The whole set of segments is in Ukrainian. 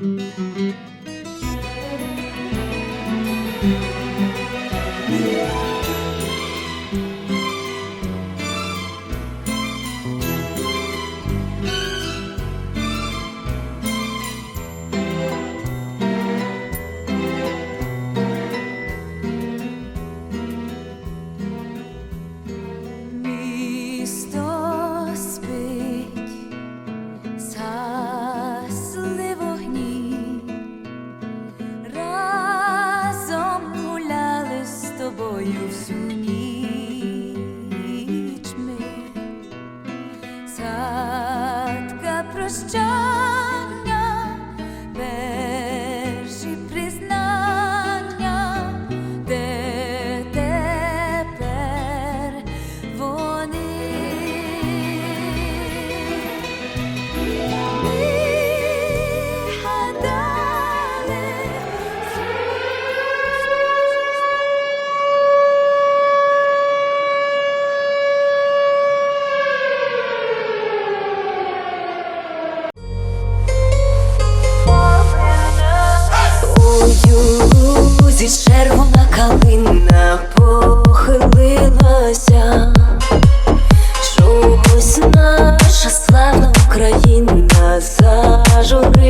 Thank you. Тобою всю ніч ми. Згадка прощання, У юзі червона калина похилилася, чогось наша славна Україна зажурилася.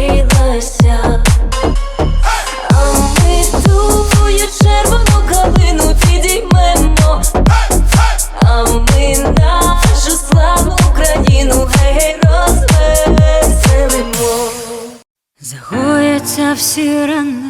Загояться всі рани,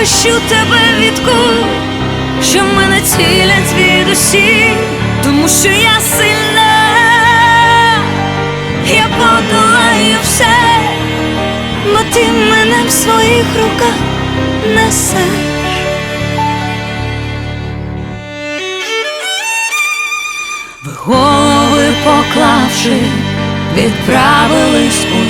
захищу тебе від куль, що мене цілять звідусіль, тому що я сильна, я подолаю все, бо ти мене в своїх руках несеш. Ви голови поклавши, відправились у